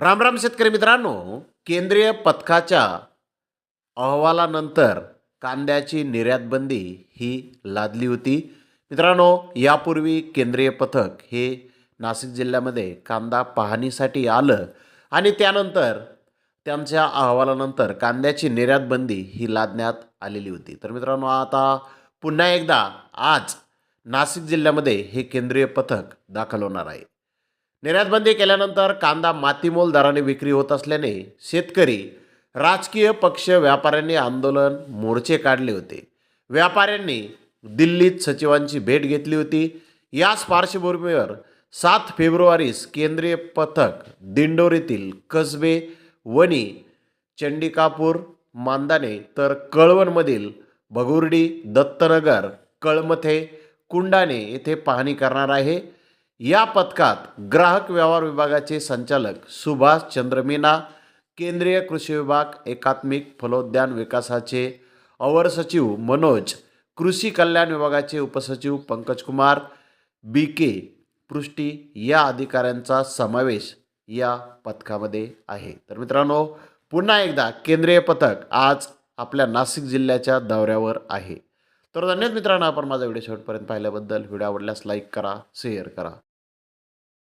रामराम शेतकरी मित्रांनो केंद्रीय पथकाच्या अहवालानंतर कांद्याची निर्यातबंदी ही लादली होती. मित्रांनो यापूर्वी केंद्रीय पथक हे नाशिक जिल्ह्यामध्ये कांदा पाहणीसाठी आलं आणि त्यानंतर त्यांच्या अहवालानंतर कांद्याची निर्यातबंदी ही लादण्यात आलेली होती. तर मित्रांनो आता पुन्हा एकदा आज नाशिक जिल्ह्यामध्ये हे केंद्रीय पथक दाखल होणार आहे. निर्यातबंदी केल्यानंतर कांदा मातीमोल दराने विक्री होत असल्याने शेतकरी राजकीय पक्ष व्यापाऱ्यांनी आंदोलन मोर्चे काढले होते. व्यापाऱ्यांनी दिल्लीत सचिवांची भेट घेतली होती. याच पार्श्वभूमीवर सात फेब्रुवारीस केंद्रीय पथक दिंडोरीतील कसबे वणी चंडिकापूर मांदाने तर कळवणमधील भगुर्डी दत्तनगर कळमथे कुंडाणे येथे पाहणी करणार आहे. या पथकात ग्राहक व्यवहार विभागाचे संचालक सुभाष चंद्र मीना केंद्रीय कृषी विभाग एकात्मिक फलोद्यान विकासाचे अवर सचिव मनोज कृषी कल्याण विभागाचे उपसचिव पंकजकुमार बी के पृष्टी या अधिकाऱ्यांचा समावेश या पथकामध्ये आहे. तर मित्रांनो पुन्हा एकदा केंद्रीय पथक आज आपल्या नाशिक जिल्ह्याच्या दौऱ्यावर आहे. तर धन्यवाद मित्रांनो आपण माझा व्हिडिओ शेवटपर्यंत पाहिल्याबद्दल. व्हिडिओ आवडल्यास लाईक करा शेअर करा.